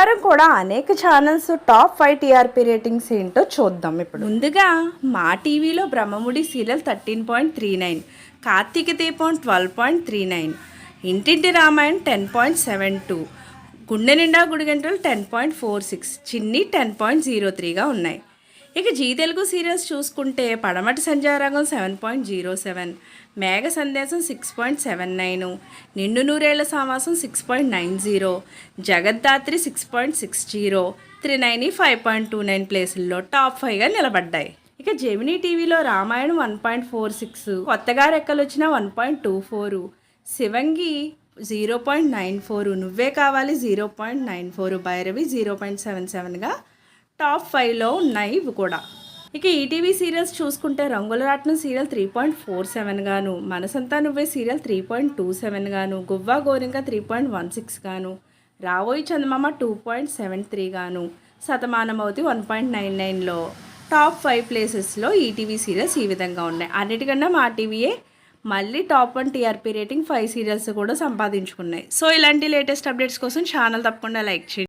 వారం కూడా అనేక channels top five TRP ratings ఏంటో చూద్దాం ఇప్పుడు. ముందుగా మా టీవీలో Brahmamudi serial thirteen point three nine Karthika Deepam twelve point three nine Intinti Ramayan ten point seven two Gunde Ninda Gudigantalu ten point four six Chinni ten point zero త్రీగా ఉన్నాయి. ఇక G Telugu serials చూసుకుంటే Padamati సంచారంగం seven point zero seven Megha Sandesam six point seven nine Nindu Noorella సామాసం six point nine zero Jagadhatri six point six zero త్రినైని five point two nine ప్లేసుల్లో top ఫైవ్గా నిలబడ్డాయి. ఇక Gemini టీవీలో Ramayanam one point four six కొత్తగా రెక్కలు వచ్చిన one point two four Shivangi zero point nine four Nuvve Kavali zero point nine four Bhairavi zero point seven సెవెన్గా top ఫైవ్లో ఉన్నాయి ఇవి కూడా. ఇక ఈటీవీ సీరియల్స్ చూసుకుంటే Rangula Ratnam serial three point four seven గాను Manasantha Nuvve serial three point two seven గాను Guvva Gorinka three point one six గాను Ravoyi Chandamama two point seven three గాను శతమానమవుతి వన్ పాయింట్ నైన్ నైన్లో top five ప్లేసెస్లో ETV serials ఈ విధంగా ఉన్నాయి. అన్నిటికన్నా మా టీవీయే మళ్ళీ top one TRP rating five serials కూడా సంపాదించుకున్నాయి. సో ఇలాంటి లేటెస్ట్ అప్డేట్స్ కోసం ఛానల్ తప్పకుండా లైక్ చేయండి.